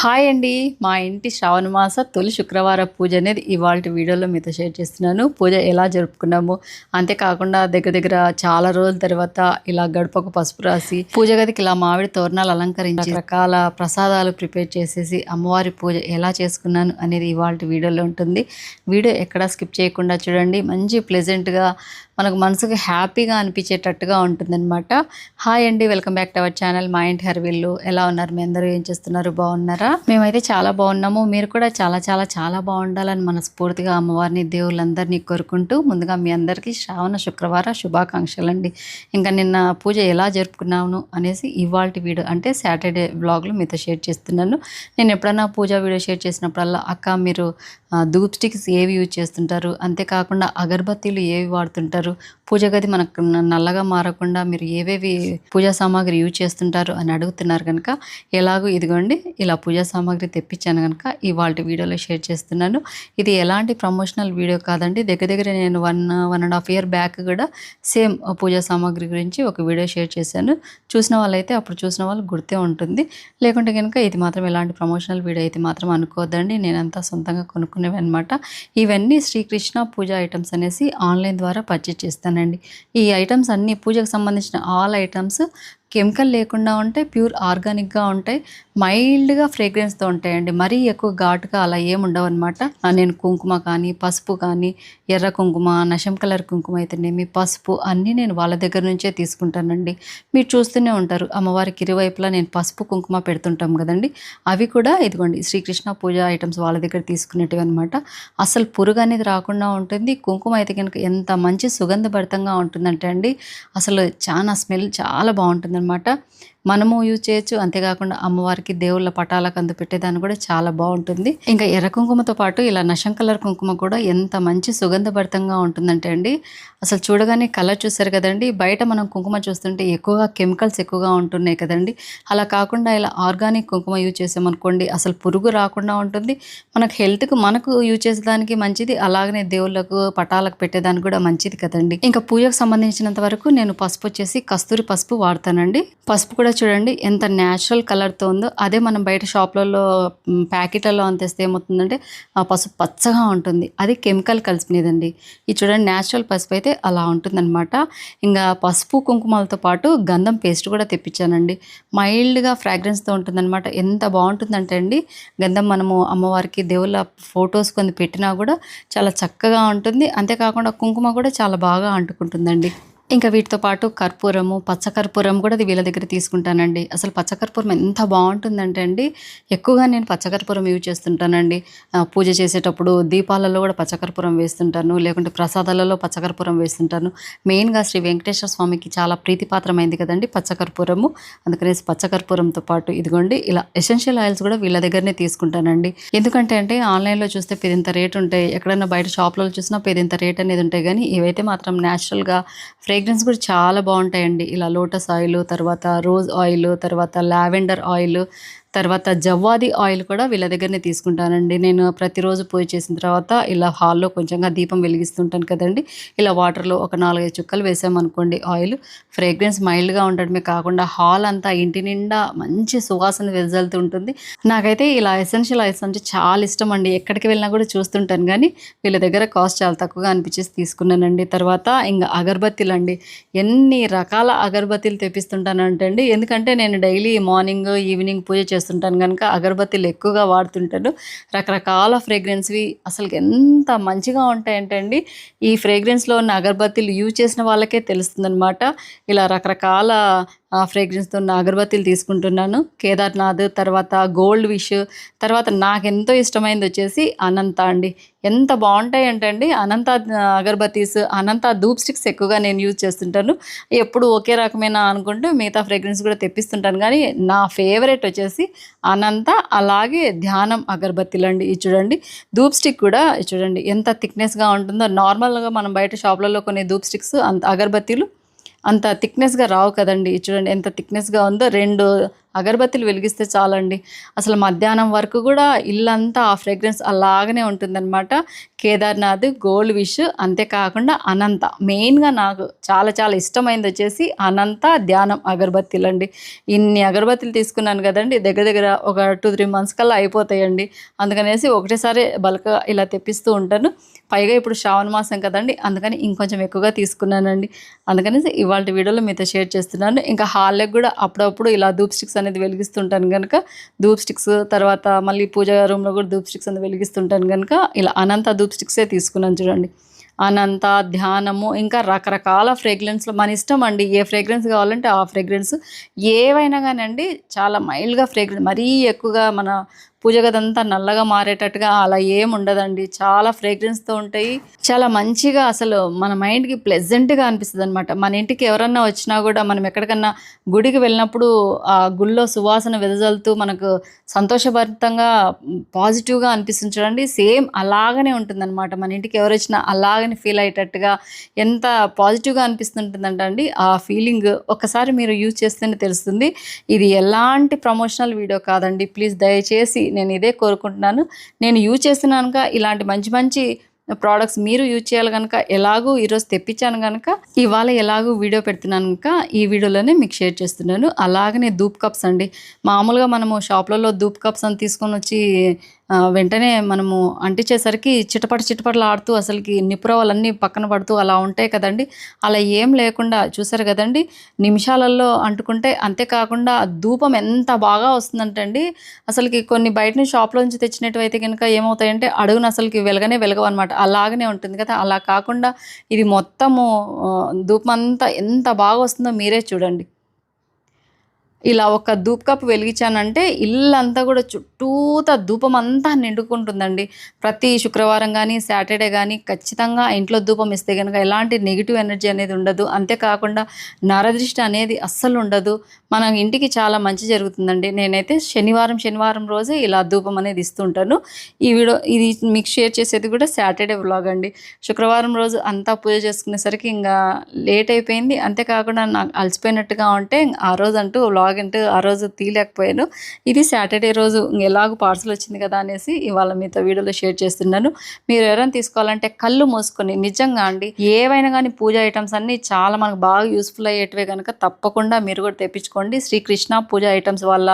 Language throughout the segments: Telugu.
హాయ్ అండి. మా ఇంటి శ్రావణ మాస తొలి శుక్రవార పూజ అనేది ఇవాళ వీడియోలో మీతో షేర్ చేస్తున్నాను. పూజ ఎలా జరుపుకున్నాము అంతేకాకుండా దగ్గర దగ్గర చాలా రోజుల తర్వాత ఇలా గడపకు పసుపు రాసి పూజ గదికి ఇలా మామిడి తోరణాలు అలంకరించి రకాల ప్రసాదాలు ప్రిపేర్ చేసేసి అమ్మవారి పూజ ఎలా చేసుకున్నాను అనేది ఇవాళ వీడియోలో ఉంటుంది. వీడియో ఎక్కడా స్కిప్ చేయకుండా చూడండి. మంచి ప్లెజెంట్గా మనకు మనసుకు హ్యాపీగా అనిపించేటట్టుగా ఉంటుందన్నమాట. హాయ్ అండి welcome back to our channel. మా ఇంటి హర్విల్లు ఎలా ఉన్నారు? మీ అందరూ ఏం చేస్తున్నారు? బాగున్నారా? మేమైతే చాలా బాగున్నాము. మీరు కూడా చాలా చాలా చాలా బాగుండాలని మనస్ఫూర్తిగా అమ్మవారిని దేవుళ్ళందరినీ కోరుకుంటూ ముందుగా మీ అందరికీ శ్రావణ శుక్రవార శుభాకాంక్షలు అండి ఇంకా నిన్న పూజ ఎలా జరుపుకున్నాను అనేసి ఇవాళ వీడియో అంటే సాటర్డే బ్లాగ్లో మీతో షేర్ చేస్తున్నాను. నేను ఎప్పుడైనా పూజ వీడియో షేర్ చేసినప్పుడల్లా అక్క మీరు ధూప్ స్టిక్స్ ఏవి యూజ్ చేస్తుంటారు? అంతేకాకుండా అగరబత్తీలు ఏవి వాడుతుంటారు? పూజ గది మనకు నల్లగా మారకుండా మీరు ఏవేవి పూజా సామాగ్రి యూజ్ చేస్తుంటారు అని అడుగుతున్నారు కనుక ఎలాగో ఇదిగోండి ఇలా పూజా సామాగ్రి తెప్పించాను కనుక ఇవాళ వీడియోలో షేర్ చేస్తున్నాను. ఇది ఎలాంటి ప్రమోషనల్ వీడియో కాదండి. దగ్గర దగ్గర నేను one one and half year back కూడా సేమ్ పూజా సామాగ్రి గురించి ఒక వీడియో షేర్ చేశాను. చూసిన వాళ్ళైతే అప్పుడు చూసిన వాళ్ళు గుర్తే ఉంటుంది. లేకుంటే కనుక ఇది మాత్రం ఎలాంటి ప్రమోషనల్ వీడియో అయితే మాత్రం అనుకోవద్దండి. నేనంతా సొంతంగా కొనుక్కున్నాను కొనుక్కునేవి అనమాట ఇవన్నీ శ్రీకృష్ణ పూజ ఐటమ్స్ అనేసి ఆన్లైన్ ద్వారా పర్చేజ్ చేస్తానండి. ఈ ఐటమ్స్ అన్ని పూజకు సంబంధించిన ఆల్ ఐటమ్స్ కెమికల్ లేకుండా ఉంటాయి ప్యూర్ ఆర్గానిక్గా ఉంటాయి మైల్డ్గా ఫ్రేగ్రెన్స్తో ఉంటాయండి. మరీ ఎక్కువ ఘాటుగా అలా ఏముండవు ఉండవు అనమాట నేను కుంకుమ కానీ పసుపు కానీ ఎర్ర కుంకుమ నషం కలర్ కుంకుమ అయితేనేమి పసుపు అన్నీ నేను వాళ్ళ దగ్గర నుంచే తీసుకుంటానండి. మీరు చూస్తూనే ఉంటారు అమ్మవారికి ఇరువైపులా నేను పసుపు కుంకుమ పెడుతుంటాం కదండి. అవి కూడా ఇదిగోండి శ్రీకృష్ణ పూజ ఐటమ్స్ వాళ్ళ దగ్గర తీసుకునేటివి అనమాట అసలు పురుగు అనేది రాకుండా ఉంటుంది. కుంకుమ అయితే కనుక ఎంత మంచి సుగంధభరితంగా ఉంటుందంటే అండి అసలు చాలా స్మెల్ చాలా బాగుంటుంది అనమాట మనము యూజ్ చేయొచ్చు. అంతేకాకుండా అమ్మవారికి దేవుళ్ళ పటాలకు అందు పెట్టేదాన్ని కూడా చాలా బాగుంటుంది. ఇంకా ఎర్ర కుంకుమతో పాటు ఇలా నషం కలర్ కుంకుమ కూడా ఎంత మంచి సుగంధభరితంగా ఉంటుందంటే అండి అసలు చూడగానే కలర్ చూసారు కదండి. బయట మనం కుంకుమ చూస్తుంటే ఎక్కువగా కెమికల్స్ ఎక్కువగా ఉంటున్నాయి కదండి. అలా కాకుండా ఇలా ఆర్గానిక్ కుంకుమ యూజ్ చేసామనుకోండి అసలు పురుగు రాకుండా ఉంటుంది. మనకు హెల్త్కి మనకు యూజ్ చేసేదానికి మంచిది. అలాగనే దేవుళ్ళకు పటాలకు పెట్టేదానికి కూడా మంచిది కదండి. ఇంకా పూజకు సంబంధించినంత వరకు నేను పసుపు వచ్చేసి కస్తూరి పసుపు వాడతానండి. పసుపు కూడా చూడండి ఎంత న్యాచురల్ కలర్తో ఉందో. అదే మనం బయట షాప్లలో ప్యాకెట్లలో అంతేస్తే ఏమవుతుందంటే ఆ పసుపు పచ్చగా ఉంటుంది. అది కెమికల్ కలిసినదండి. ఇది చూడండి న్యాచురల్ పసుపు అయితే అలా ఉంటుందన్నమాట. ఇంకా పసుపు కుంకుమలతో పాటు గంధం పేస్ట్ కూడా తెప్పించానండి. మైల్డ్గా ఫ్రాగ్రెన్స్తో ఉంటుందన్నమాట. ఎంత బాగుంటుందంటే అండి గంధం మనము అమ్మవారికి దేవుళ్ళ ఫొటోస్ కొన్ని పెట్టినా కూడా చాలా చక్కగా ఉంటుంది. అంతేకాకుండా కుంకుమ కూడా చాలా బాగా అంటుకుంటుందండి. ఇంకా వీటితో పాటు కర్పూరము పచ్చకర్పూరం కూడా అది వీళ్ళ దగ్గర తీసుకుంటానండి. అసలు పచ్చకర్పూరం ఎంత బాగుంటుందంటే అండి ఎక్కువగా నేను పచ్చకర్పూరం యూజ్ చేస్తుంటానండి. పూజ చేసేటప్పుడు దీపాలలో కూడా పచ్చకర్పూరం వేస్తుంటాను లేకుంటే ప్రసాదాలలో పచ్చకర్పూరం వేస్తుంటాను. మెయిన్గా శ్రీ వెంకటేశ్వర స్వామికి చాలా ప్రీతిపాత్రమైంది కదండి పచ్చకర్పూరము అందుకనేసి పచ్చకర్పూరంతో పాటు ఇదిగోండి ఇలా ఎసెన్షియల్ ఆయిల్స్ కూడా వీళ్ళ దగ్గరనే తీసుకుంటానండి. ఎందుకంటే అంటే ఆన్లైన్లో చూస్తే పెద్దంత రేట్ ఉంటాయి ఎక్కడైనా బయట షాప్లలో చూసినా పెద్దంత రేట్ అనేది ఉంటాయి కానీ ఇవైతే మాత్రం న్యాచురల్గా ఫ్రేగ్రెన్స్ కూడా చాలా బాగుంటాయండి. ఇలా లోటస్ ఆయిల్ తర్వాత రోజ్ ఆయిల్ తర్వాత లావెండర్ ఆయిల్ తర్వాత జవ్వాది ఆయిల్ కూడా వీళ్ళ దగ్గరనే తీసుకుంటానండి. నేను ప్రతిరోజు పూజ చేసిన తర్వాత ఇలా హాల్లో కొంచెంగా దీపం వెలిగిస్తుంటాను కదండి. ఇలా వాటర్లో ఒక నాలుగైదు చుక్కలు వేసామనుకోండి ఆయిల్. ఫ్రేగ్రెన్స్ మైల్డ్గా ఉండడమే కాకుండా హాల్ అంతా ఇంటి నిండా మంచి సువాసన వెదజల్లుతుంటుంది నాకైతే ఇలా ఎసెన్షియల్ ఆయిల్స్ అంటే చాలా ఇష్టం అండి. ఎక్కడికి వెళ్ళినా కూడా చూస్తుంటాను కానీ వీళ్ళ దగ్గర కాస్ట్ చాలా తక్కువగా అనిపించేసి తీసుకున్నానండి. తర్వాత ఇంకా అగరబత్తీలు అండి. ఎన్ని రకాల అగరబత్తీలు తెప్పిస్తుంటానంటే అండి ఎందుకంటే నేను డైలీ మార్నింగ్ ఈవినింగ్ పూజ చేస్తుంటాను. కనుక అగరబత్తీలు ఎక్కువగా వాడుతుంటాను. రకరకాల ఫ్రేగ్రెన్స్వి అసలు ఎంత మంచిగా ఉంటాయంటే అండి ఈ ఫ్రేగ్రెన్స్లో ఉన్న అగరబత్తీలు యూజ్ చేసిన వాళ్ళకే తెలుస్తుందనమాట ఇలా రకరకాల ఫ్రేగ్రెన్స్తో ఉన్న అగరబత్తీలు తీసుకుంటున్నాను. కేదార్నాథ్ తర్వాత గోల్డ్ విష్ తర్వాత నాకు ఎంతో ఇష్టమైనది వచ్చేసి అనంత అండి. ఎంత బాగుంటాయంటే అండి అనంత అగరబత్తీస్ అనంత ధూప్ స్టిక్స్ ఎక్కువగా నేను యూజ్ చేస్తుంటాను. ఎప్పుడు ఒకే రకమైన అనుకుంటూ మిగతా ఫ్రేగ్రెన్స్ కూడా తెప్పిస్తుంటాను. కానీ నా ఫేవరెట్ వచ్చేసి అనంత అలాగే ధ్యానం అగరబత్తీలు అండి. ఇది చూడండి ధూప్ స్టిక్ కూడా చూడండి ఎంత థిక్నెస్గా ఉంటుందో. నార్మల్గా మనం బయట షాప్లలో కొన్ని ధూప్ స్టిక్స్ అంత అగరబత్తీలు అంత థిక్నెస్గా రావు కదండి. చూడండి ఎంత థిక్నెస్గా ఉందో రెండు అగరబత్తులు వెలిగిస్తే చాలండి. అసలు మధ్యాహ్నం వరకు కూడా ఇల్లంతా ఆ ఫ్రేగ్రెన్స్ అలాగనే ఉంటుందన్నమాట. కేదార్నాథ్ గోల్డ్ విష్ అంతేకాకుండా అనంత. మెయిన్గా నాకు చాలా చాలా ఇష్టమైంది వచ్చేసి అనంత ధ్యానం అగరబత్తీలు అండి ఇన్ని అగరబత్తీలు తీసుకున్నాను కదండి దగ్గర దగ్గర ఒక టూ త్రీ మంత్స్ కల్లా అయిపోతాయండి. అందుకనేసి ఒకటేసారి బల్క్ ఇలా తెప్పిస్తూ ఉంటాను. పైగా ఇప్పుడు శ్రావణ మాసం కదండి అందుకని ఇంకొంచెం ఎక్కువగా తీసుకున్నానండి. అందుకనేసి ఇవాళ వీడియోలో మీతో షేర్ చేస్తున్నాను. ఇంకా హాల్లోకి కూడా అప్పుడప్పుడు ఇలా ధూప్ స్టిక్స్ అనేది వెలిగిస్తుంటాను కనుక ధూప్ స్టిక్స్ తర్వాత మళ్ళీ పూజ రూమ్లో కూడా ధూప్ స్టిక్స్ అనేది వెలిగిస్తుంటాను కనుక ఇలా అనంత ధూప్ స్టిక్సే తీసుకున్నాను చూడండి. అనంత ధ్యానము ఇంకా రకరకాల ఫ్రేగ్రెన్స్లో మన ఇష్టం అండి. ఏ ఫ్రేగ్రెన్స్ కావాలంటే ఆ ఫ్రేగ్రెన్స్. ఏవైనా కానివ్వండి చాలా మైల్డ్గా ఫ్రేగ్రెన్స్ మరీ ఎక్కువగా మన పూజ గదంతా నల్లగా మారేటట్టుగా అలా ఏం ఉండదండి చాలా ఫ్రేగ్రెన్స్తో ఉంటాయి. చాలా మంచిగా అసలు మన మైండ్కి ప్లెజెంట్గా అనిపిస్తుంది అనమాట మన ఇంటికి ఎవరన్నా వచ్చినా కూడా మనం ఎక్కడికన్నా గుడికి వెళ్ళినప్పుడు ఆ గుళ్ళో సువాసన వెదజల్తూ మనకు సంతోషభరితంగా పాజిటివ్గా అనిపిస్తుంది చూడండి. సేమ్ అలాగనే ఉంటుందన్నమాట. మన ఇంటికి ఎవరు వచ్చినా అలాగనే ఫీల్ అయ్యేటట్టుగా ఎంత పాజిటివ్గా అనిపిస్తుంటుందంటండి ఆ ఫీలింగ్ ఒకసారి మీరు యూజ్ చేస్తేనే తెలుస్తుంది. ఇది ఎలాంటి ప్రమోషనల్ వీడియో కాదండి. ప్లీజ్ దయచేసి నేను ఇదే కోరుకుంటున్నాను. నేను యూజ్ చేస్తున్నానుక ఇలాంటి మంచి మంచి ప్రోడక్ట్స్ మీరు యూజ్ చేయాలి కనుక ఎలాగూ ఈరోజు తెప్పించాను కనుక ఇవాళ ఎలాగూ వీడియో పెడుతున్నాను కనుక ఈ వీడియోలోనే మీకు షేర్ చేస్తున్నాను. అలాగనే ధూప్ కప్స్ అండి. మామూలుగా మనము షాప్లలో ధూప్ కప్స్ అని తీసుకొని వచ్చి వెంటనే మనము అంటించేసరికి చిటపట చిటపటలు ఆడుతూ అసలుకి నిపురవలన్నీ పక్కన పడుతూ అలా ఉంటాయి కదండి. అలా ఏం లేకుండా చూసారు కదండి నిమిషాలలో అంటుకుంటే అంతేకాకుండా ధూపం ఎంత బాగా వస్తుందంటండి. అసలుకి కొన్ని బయట నుంచి షాప్లో నుంచి తెచ్చినట్టు అయితే కనుక ఏమవుతాయంటే అడుగున అసలుకి వెలగనే వెలగవు అనమాట అలాగనే ఉంటుంది కదా. అలా కాకుండా ఇది మొత్తము ధూపం అంతా ఎంత బాగా వస్తుందో మీరే చూడండి. ఇలా ఒక ధూప్ కప్ వెలిగించానంటే ఇల్లంతా కూడా చుట్టూత ధూపం అంతా నిండుకుంటుందండి. ప్రతి శుక్రవారం కానీ సాటర్డే కానీ ఖచ్చితంగా ఇంట్లో ధూపం ఇస్తే కనుక ఎలాంటి నెగిటివ్ ఎనర్జీ అనేది ఉండదు. అంతేకాకుండా నరదృష్టి అనేది అస్సలు ఉండదు. మన ఇంటికి చాలా మంచి జరుగుతుందండి. నేనైతే శనివారం శనివారం రోజే ఇలా ధూపం అనేది ఇస్తుంటాను. ఈ వీడియో ఇది మీకు షేర్ చేసేది కూడా సాటర్డే వ్లాగ్ అండి. శుక్రవారం రోజు అంతా పూజ చేసుకునేసరికి ఇంకా లేట్ అయిపోయింది. అంతేకాకుండా నాకు అలసిపోయినట్టుగా ఉంటే ఆ రోజు అంటూ వ్లాగ్ అంటూ ఆ రోజు తీయలేకపోయాను. ఇది సాటర్డే రోజు ఇంక ఎలాగో పార్సల్ వచ్చింది కదా అనేసి ఇవాళ మీతో వీడియోలో షేర్ చేస్తున్నాను. మీరు ఎవరైనా తీసుకోవాలంటే కళ్ళు మూసుకొని నిజంగా అండి ఏవైనా కానీ పూజ ఐటమ్స్ అన్నీ చాలా మనకు బాగా యూస్ఫుల్ అయ్యేటివే కనుక తప్పకుండా మీరు కూడా తెప్పించుకోండి. శ్రీకృష్ణ పూజ ఐటమ్స్ వాళ్ళ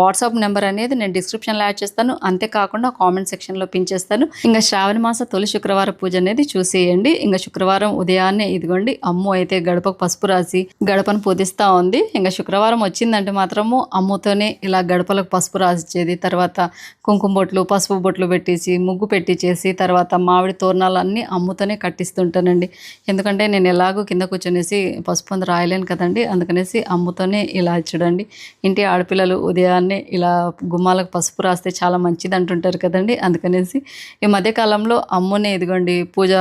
వాట్సాప్ నెంబర్ అనేది నేను డిస్క్రిప్షన్లో యాడ్ చేస్తాను. అంతేకాకుండా కామెంట్ సెక్షన్లో పించేస్తాను ఇంకా శ్రావణ మాస తొలి శుక్రవారం పూజ అనేది చూసేయండి. ఇంకా శుక్రవారం ఉదయాన్నే ఇదిగోండి అమ్ము అయితే గడపకు పసుపు రాసి గడపను పూజిస్తూ ఉంది. ఇంకా శుక్రవారం వచ్చి వచ్చిందంటే మాత్రము అమ్ముతోనే ఇలా గడపలకు పసుపు రాసిచ్చేది తర్వాత కుంకుమ బొట్లు పసుపు బొట్లు పెట్టేసి ముగ్గు పెట్టించేసి తర్వాత మామిడి తోరణాలన్నీ అమ్ముతోనే కట్టిస్తుంటానండి. ఎందుకంటే నేను ఎలాగో కింద కూర్చొనేసి పసుపు అందు రాయలేను కదండి అందుకనేసి అమ్ముతోనే ఇలా చూడండి ఇంటి ఆడపిల్లలు ఉదయాన్నే ఇలా గుమ్మాలకు పసుపు రాస్తే చాలా మంచిది అంటుంటారు కదండి అందుకనేసి ఈ మధ్యకాలంలో అమ్మునే ఇదిగోండి పూజ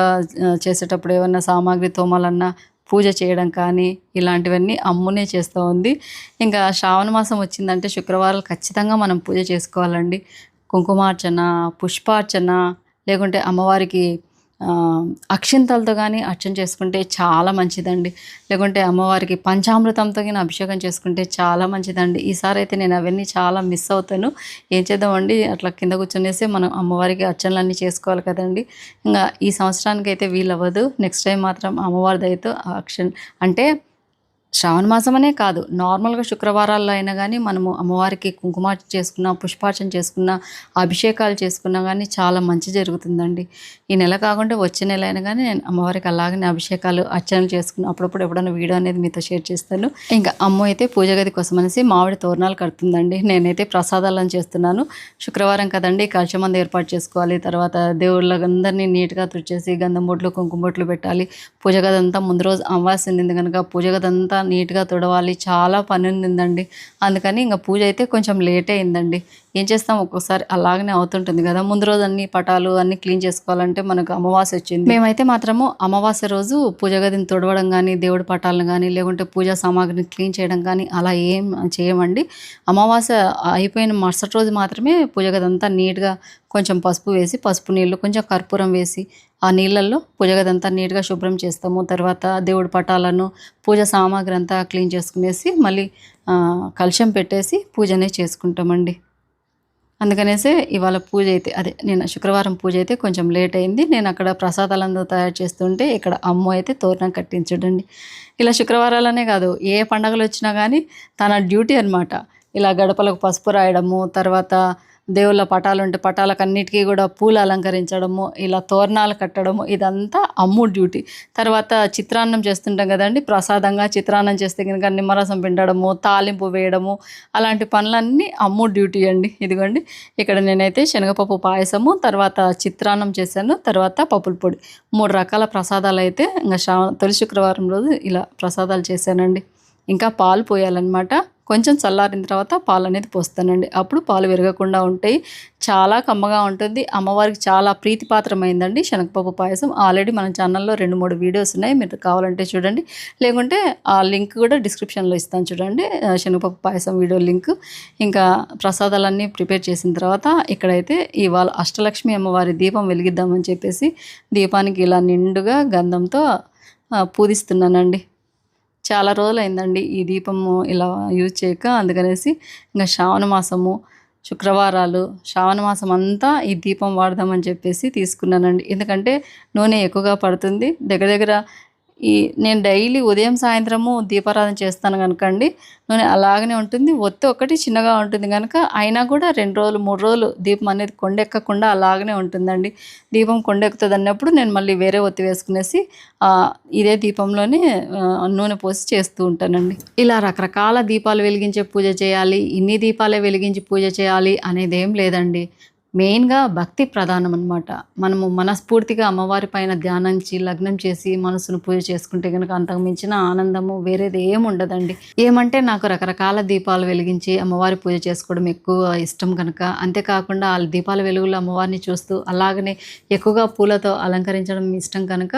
చేసేటప్పుడు ఏమన్నా సామాగ్రి తోమాలన్నా పూజ చేయడం కానీ ఇలాంటివన్నీ అమ్మునే చేస్తూ ఉంది. ఇంకా శ్రావణ మాసం వచ్చిందంటే శుక్రవారాలు ఖచ్చితంగా మనం పూజ చేసుకోవాలండి. కుంకుమార్చన పుష్పార్చన లేకుంటే అమ్మవారికి అక్షింతలతో కానీ అర్చన చేసుకుంటే చాలా మంచిదండి. లేకుంటే అమ్మవారికి పంచామృతంతో కానీ అభిషేకం చేసుకుంటే చాలా మంచిదండి. ఈసారి అయితే నేను అవన్నీ చాలా మిస్ అవుతాను. ఏం చేద్దామండి? అట్లా కింద కూర్చునేసి మనం అమ్మవారికి అర్చనలన్నీ చేసుకోవాలి కదండి. ఇంకా ఈ సంవత్సరానికి అయితే వీలవ్వదు. నెక్స్ట్ టైం మాత్రం అమ్మవారి దయతో ఆ అక్షన్ అంటే శ్రావణ మాసమనే అనే కాదు నార్మల్గా శుక్రవారాల్లో అయినా కానీ మనము అమ్మవారికి కుంకుమార్చన చేసుకున్న పుష్పార్చన చేసుకున్న అభిషేకాలు చేసుకున్నా కానీ చాలా మంచి జరుగుతుందండి. ఈ నెల కాకుండా వచ్చే నెల అయినా కానీ నేను అమ్మవారికి అలాగనే అభిషేకాలు అర్చనలు చేసుకున్న అప్పుడప్పుడు ఎప్పుడైనా వీడియో అనేది మీతో షేర్ చేస్తాను. ఇంకా అమ్మ అయితే పూజ గది కోసం అనేసి మామిడి తోరణాలు కడుతుందండి. నేనైతే ప్రసాదాలను చేస్తున్నాను. శుక్రవారం కదండి కలిసమంది ఏర్పాటు చేసుకోవాలి. తర్వాత దేవుళ్ళందరినీ నీట్గా తుడిచేసి గంధం బొట్లు కుంకుమ బొట్లు పెట్టాలి. పూజ గది అంతా ముందు రోజు అమావాస్య కనుక పూజ గది అంతా నీట్గా తుడవాలి. చాలా పని ఉందండి అందుకని ఇంకా పూజ అయితే కొంచెం లేట్ అయిందండి. ఏం చేస్తాం? ఒక్కోసారి అలాగనే అవుతుంటుంది కదా. ముందు రోజు అన్ని పటాలు అన్ని క్లీన్ చేసుకోవాలంటే మనకు అమావాస్య వచ్చింది. మేమైతే మాత్రము అమావాస్య రోజు పూజ గదిని తుడవడం కానీ దేవుడి పటాలను కానీ లేకుంటే పూజా సామాగ్రిని క్లీన్ చేయడం కానీ అలా ఏం చేయమండి. అమావాస్య అయిపోయిన మరుసటి రోజు మాత్రమే పూజ గది అంతా నీట్గా కొంచెం పసుపు వేసి పసుపు నీళ్ళు కొంచెం కర్పూరం వేసి ఆ నీళ్ళల్లో పూజ గదంతా నీట్గా శుభ్రం చేస్తాము. తర్వాత దేవుడి పటాలను పూజ సామాగ్రి అంతా క్లీన్ చేసుకునేసి మళ్ళీ కలుషం పెట్టేసి పూజనే చేసుకుంటామండి. అందుకనేసే ఇవాళ పూజ అయితే అదే నేను శుక్రవారం పూజ అయితే కొంచెం లేట్ అయింది. నేను అక్కడ ప్రసాదాలందరూ తయారు చేస్తుంటే ఇక్కడ అమ్మ అయితే తోరణం కట్టించడండి. ఇలా శుక్రవారాలనే కాదు ఏ పండగలు వచ్చినా కానీ తన డ్యూటీ అనమాట ఇలా గడపలకు పసుపు రాయడము తర్వాత దేవుళ్ళ పటాలు ఉంటే పటాలకు అన్నిటికీ కూడా పూలు అలంకరించడము ఇలా తోరణాలు కట్టడము ఇదంతా అమ్ము డ్యూటీ. తర్వాత చిత్రాన్నం చేస్తుంటాం కదండి ప్రసాదంగా చిత్రాన్నం చేస్తే కనుక నిమ్మరసం పిండడము తాలింపు వేయడము అలాంటి పనులన్నీ అమ్ము డ్యూటీ అండి. ఇదిగోండి ఇక్కడ నేనైతే శనగపప్పు పాయసము తర్వాత చిత్రాన్నం చేశాను తర్వాత పప్పుల పొడి. మూడు రకాల ప్రసాదాలు అయితే ఇంకా శ్రావణ తొలి శుక్రవారం రోజు ఇలా ప్రసాదాలు చేశానండి. ఇంకా పాలు పోయాలన్నమాట. కొంచెం చల్లారిన తర్వాత పాలు అనేది పోస్తానండి. అప్పుడు పాలు విరగకుండా ఉంటాయి చాలా కమ్మగా ఉంటుంది. అమ్మవారికి చాలా ప్రీతిపాత్రమైందండి శనగపప్పు పాయసం. ఆల్రెడీ మన ఛానల్లో రెండు మూడు వీడియోస్ ఉన్నాయి. మీరు కావాలంటే చూడండి. లేకుంటే ఆ లింక్ కూడా డిస్క్రిప్షన్లో ఇస్తాను చూడండి. శనగపప్పు పాయసం వీడియో లింక్. ఇంకా ప్రసాదాలన్నీ ప్రిపేర్ చేసిన తర్వాత ఇక్కడైతే ఇవాళ అష్టలక్ష్మి అమ్మవారి దీపం వెలిగిద్దామని చెప్పేసి దీపానికి ఇలా నిండుగా గంధంతో పూజిస్తున్నానండి. చాలా రోజులు అయిందండి ఈ దీపము ఇలా యూజ్ చేయక. అందుకనేసి ఇంకా శ్రావణ మాసము శుక్రవారాలు శ్రావణ మాసం అంతా ఈ దీపం వాడదామని చెప్పేసి తీసుకున్నానండి. ఎందుకంటే నూనె ఎక్కువగా పడుతుంది. దగ్గర దగ్గర ఈ నేను డైలీ ఉదయం సాయంత్రము దీపారాధన చేస్తాను కనుక అండి నూనె అలాగనే ఉంటుంది. ఒత్తి ఒకటి చిన్నగా ఉంటుంది కనుక అయినా కూడా రెండు రోజులు మూడు రోజులు దీపం అనేది కొండెక్కకుండా అలాగనే ఉంటుందండి. దీపం కొండెక్కుతుంది అన్నప్పుడు నేను మళ్ళీ వేరే ఒత్తి వేసుకునేసి ఇదే దీపంలోనే నూనె పోసి చేస్తూ ఉంటానండి. ఇలా రకరకాల దీపాలు వెలిగించే పూజ చేయాలి. ఇన్ని దీపాలే వెలిగించి పూజ చేయాలి అనేది ఏం లేదండి. మెయిన్గా భక్తి ప్రధానం అనమాట మనము మనస్ఫూర్తిగా అమ్మవారి పైన ధ్యానించి లగ్నం చేసి మనసును పూజ చేసుకుంటే కనుక అంతకు మించిన ఆనందము వేరేది ఏముండదండి ఉండదండి. ఏమంటే నాకు రకరకాల దీపాలు వెలిగించి అమ్మవారి పూజ చేసుకోవడం ఎక్కువ ఇష్టం కనుక అంతేకాకుండా ఆ దీపాల వెలుగులో అమ్మవారిని చూస్తూ అలాగనే ఎక్కువగా పూలతో అలంకరించడం ఇష్టం కనుక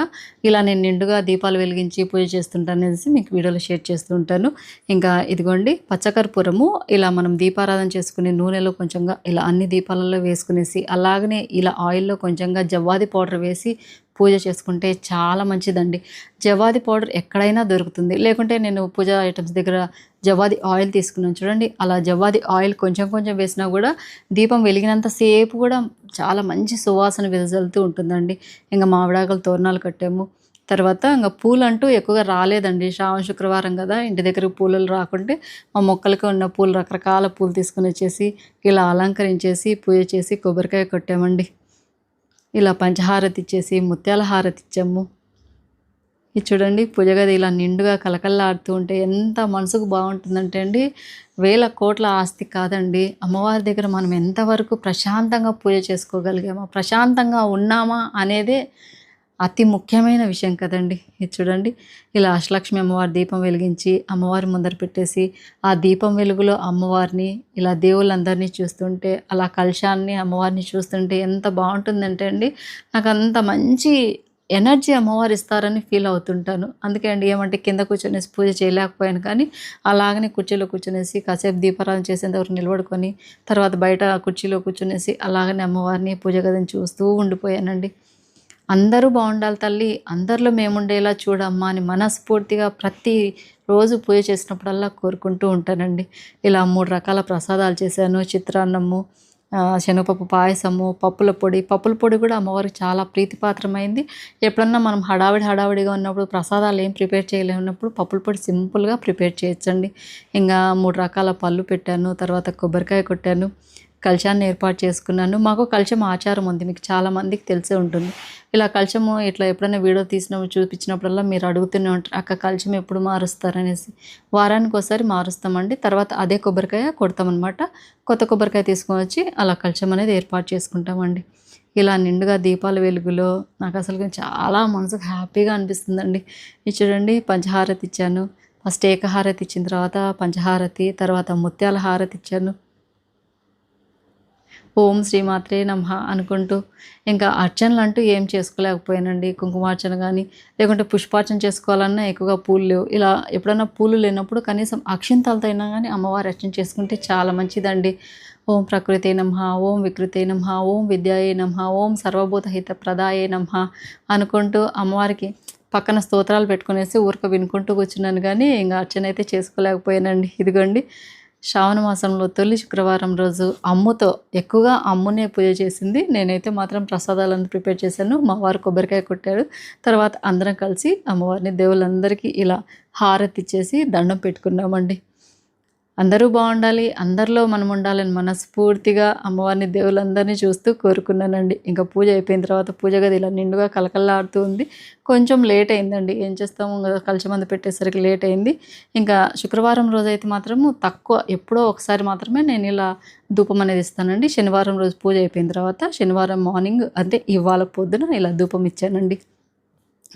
ఇలా నేను నిండుగా దీపాలు వెలిగించి పూజ చేస్తుంటాను అనేసి మీకు వీడియోలో షేర్ చేస్తూ ఉంటాను. ఇంకా ఇదిగోండి పచ్చకర్పూరము ఇలా మనం దీపారాధన చేసుకునే నూనెలో కొంచెంగా ఇలా అన్ని దీపాలలో వేసుకునేసి అలాగనే ఇలా ఆయిల్లో కొంచెంగా జవ్వాది పౌడర్ వేసి పూజ చేసుకుంటే చాలా మంచిదండి. జవాది పౌడర్ ఎక్కడైనా దొరుకుతుంది. లేకుంటే నేను పూజ ఐటమ్స్ దగ్గర జవాది ఆయిల్ తీసుకున్నాను చూడండి. అలా జవాది ఆయిల్ కొంచెం కొంచెం వేసినా కూడా దీపం వెలిగినంత సేపు కూడా చాలా మంచి సువాసన వెదజల్లుతూ ఉంటుందండి. ఇంకా మామిడాకులు తోరణాలు కట్టాము. తర్వాత ఇంకా పూలు అంటూ ఎక్కువగా రాలేదండి. శ్రావణ శుక్రవారం కదా ఇంటి దగ్గర పూలు రాకుంటే మా మొక్కలకి ఉన్న పూలు రకరకాల పూలు తీసుకొని వచ్చేసి ఇలా అలంకరించేసి పూజ చేసి కొబ్బరికాయ కొట్టామండి. ఇలా పంచహారతి ఇచ్చేసి ముత్యాల హారతి ఇచ్చాము. ఇది చూడండి పూజ గది ఇలా నిండుగా కలకల్లాడుతూ ఉంటే ఎంత మనసుకు బాగుంటుందంటే అండి వేల కోట్ల ఆస్తి కాదండి. అమ్మవారి దగ్గర మనం ఎంతవరకు ప్రశాంతంగా పూజ చేసుకోగలిగామా ప్రశాంతంగా ఉన్నామా అనేదే అతి ముఖ్యమైన విషయం కదండి. ఇది చూడండి. ఇలా అష్టలక్ష్మి అమ్మవారి దీపం వెలిగించి అమ్మవారి ముందర పెట్టేసి ఆ దీపం వెలుగులో అమ్మవారిని ఇలా దేవుళ్ళందరినీ చూస్తుంటే అలా కలశాన్ని అమ్మవారిని చూస్తుంటే ఎంత బాగుంటుందంటే అండి నాకు అంత మంచి ఎనర్జీ అమ్మవారు ఇస్తారని ఫీల్ అవుతుంటాను. అందుకే అండి ఏమంటే కింద కూర్చొనేసి పూజ చేయలేకపోయాను కానీ అలాగనే కుర్చీలో కూర్చునేసి కాసేపు దీపారాధన చేసేంత వరకు నిలబడుకొని తర్వాత బయట కుర్చీలో కూర్చునేసి అలాగనే అమ్మవారిని పూజ గదిని చూస్తూ ఉండిపోయానండి. అందరూ బాగుండాలి తల్లి అందరిలో మేముండేలా చూడమ్మా అని మనస్ఫూర్తిగా ప్రతి రోజు పూజ చేసినప్పుడల్లా కోరుకుంటూ ఉంటానండి. ఇలా మూడు రకాల ప్రసాదాలు చేశాను. చిత్రాన్నము శనగపప్పు పాయసము పప్పుల పొడి. పప్పుల పొడి కూడా అమ్మవారికి చాలా ప్రీతిపాత్రమైంది. ఎప్పుడన్నా మనం హడావిడి హడావిడిగా ఉన్నప్పుడు ప్రసాదాలు ఏం ప్రిపేర్ చేయలేనప్పుడు పప్పుల పొడి సింపుల్గా ప్రిపేర్ చేయొచ్చండి. ఇంకా మూడు రకాల పళ్ళు పెట్టాను తర్వాత కొబ్బరికాయ కొట్టాను. కలశాన్ని ఏర్పాటు చేసుకున్నాను. మాకు కలశం ఆచారం ఉంది. మీకు చాలామందికి తెలిసే ఉంటుంది. ఇలా కలశము ఇట్లా ఎప్పుడైనా వీడియో తీసినప్పుడు చూపించినప్పుడల్లా మీరు అడుగుతూనే ఉంటారు అక్క కలశం ఎప్పుడు మారుస్తారనేసి. వారానికి ఒకసారి మారుస్తామండి. తర్వాత అదే కొబ్బరికాయ కొడతామన్నమాట. కొత్త కొబ్బరికాయ తీసుకొని వచ్చి అలా కలశం అనేది ఏర్పాటు చేసుకుంటామండి. ఇలా నిండుగా దీపాల వెలుగులో నాకు అసలు చాలా మనసుకు హ్యాపీగా అనిపిస్తుందండి. ఇది చూడండి పంచహారతి ఇచ్చాను. ఫస్ట్ ఏకహారతి ఇచ్చిన తర్వాత పంచహారతి తర్వాత ముత్యాల హారతి ఇచ్చాను. ఓం శ్రీమాత్రే నమ అనుకుంటూ ఇంకా అర్చనలు అంటూ ఏం చేసుకోలేకపోయానండి. కుంకుమార్చన కానీ లేకుంటే పుష్పార్చన చేసుకోవాలన్నా ఎక్కువగా పూలు లేవు. ఇలా ఎప్పుడన్నా పూలు లేనప్పుడు కనీసం అక్షింతలతో అయినా కానీ అమ్మవారి అర్చన చేసుకుంటే చాలా మంచిదండి. ఓం ప్రకృతే నమ ఓం వికృతే నమ ఓం విద్యాయే నమ ఓం సర్వభూత హిత ప్రదాయే నమ అనుకుంటూ అమ్మవారికి పక్కన స్తోత్రాలు పెట్టుకునేసి ఊరక వినుకుంటూ కూర్చున్నాను కానీ ఇంకా అర్చన అయితే చేసుకోలేకపోయానండి. ఇదిగోండి శ్రావణ మాసంలో తొలి శుక్రవారం రోజు అమ్ముతో ఎక్కువగా అమ్మునే పూజ చేసింది. నేనైతే మాత్రం ప్రసాదాలను ప్రిపేర్ చేశాను. మా వారు కొబ్బరికాయ కొట్టాడు తర్వాత అందరం కలిసి అమ్మవారిని దేవుళ్ళందరికీ ఇలా హారతి ఇచ్చేసి దండం పెట్టుకున్నామండి. అందరూ బాగుండాలి అందరిలో మనం ఉండాలని మనస్ఫూర్తిగా అమ్మవారిని దేవులందరినీ చూస్తూ కోరుకున్నానండి. ఇంకా పూజ అయిపోయిన తర్వాత పూజ గది ఇలా నిండుగా కలకల్లాడుతూ ఉంది. కొంచెం లేట్ అయిందండి. ఏం చేస్తాము? కలిసిమంది పెట్టేసరికి లేట్ అయింది. ఇంకా శుక్రవారం రోజైతే మాత్రము తక్కువ ఎప్పుడో ఒకసారి మాత్రమే నేను ఇలా ధూపం అనేది ఇస్తానండి. శనివారం రోజు పూజ అయిపోయిన తర్వాత శనివారం మార్నింగ్ అంటే ఇవాళ పొద్దున ఇలా ధూపం ఇచ్చానండి.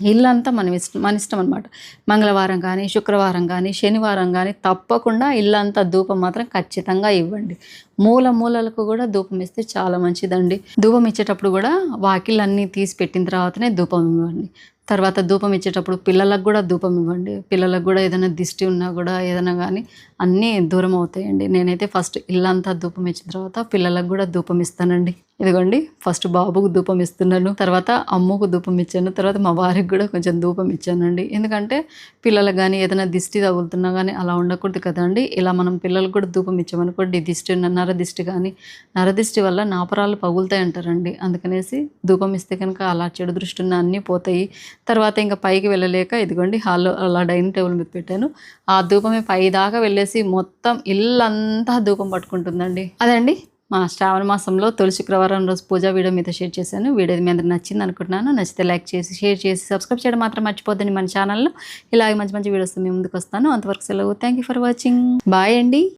ఇల్లంతా మనం ఇష్టం మన ఇష్టం అనమాట మంగళవారం కానీ శుక్రవారం కానీ శనివారం కానీ తప్పకుండా ఇల్లంతా ధూపం మాత్రం ఖచ్చితంగా ఇవ్వండి. మూల మూలలకు కూడా ధూపం ఇస్తే చాలా మంచిదండి. ధూపం ఇచ్చేటప్పుడు కూడా వాకిళ్ళన్నీ తీసి పెట్టిన తర్వాతనే ధూపం ఇవ్వండి. తర్వాత ధూపం ఇచ్చేటప్పుడు పిల్లలకు కూడా ధూపం ఇవ్వండి. పిల్లలకు కూడా ఏదైనా దిష్టి ఉన్నా కూడా ఏదైనా కానీ అన్నీ దూరం అవుతాయండి. నేనైతే ఫస్ట్ ఇల్లంతా ధూపం ఇచ్చిన తర్వాత పిల్లలకు కూడా ధూపం ఇస్తానండి. ఇదిగోండి ఫస్ట్ బాబుకు ధూపం ఇస్తున్నాను తర్వాత అమ్మకు ధూపం ఇచ్చాను తర్వాత మా వారికి కూడా కొంచెం ధూపం ఇచ్చానండి. ఎందుకంటే పిల్లలకు కానీ ఏదైనా దిష్టి తగులుతున్నా కానీ అలా ఉండకూడదు కదండి ఇలా మనం పిల్లలకు కూడా ధూపం ఇచ్చామనుకోండి దిష్టి నర దిష్టి కానీ నరదిష్టి వల్ల నాపరాలు పగులుతాయి అంటారండి. అందుకనేసి ధూపం ఇస్తే కనుక అలా చెడు దృష్టి ఉన్న అన్నీ పోతాయి. తర్వాత ఇంకా పైకి వెళ్ళలేక ఇదిగోండి హాల్లో అలా డైనింగ్ టేబుల్ మీద పెట్టాను. ఆ ధూపమే పై దాకా వెళ్ళేసి మొత్తం ఇల్లంతా ధూపం పట్టుకుంటుందండి. అదండి మా శ్రావణ మాసంలో తొలి శుక్రవారం రోజు పూజ వీడియో మీతో షేర్ చేశాను. వీడియో మీ నచ్చింది అనుకుంటున్నాను. నచ్చితే లైక్ చేసి షేర్ చేసి సబ్స్క్రైబ్ చేయడం మాత్రం మర్చిపోద్దని మన ఛానల్లో. ఇలాగే మంచి మంచి వీడియోస్ మీ ముందుకు వస్తాను. అంతవరకు సెలవు. Thank you for watching bye అండి.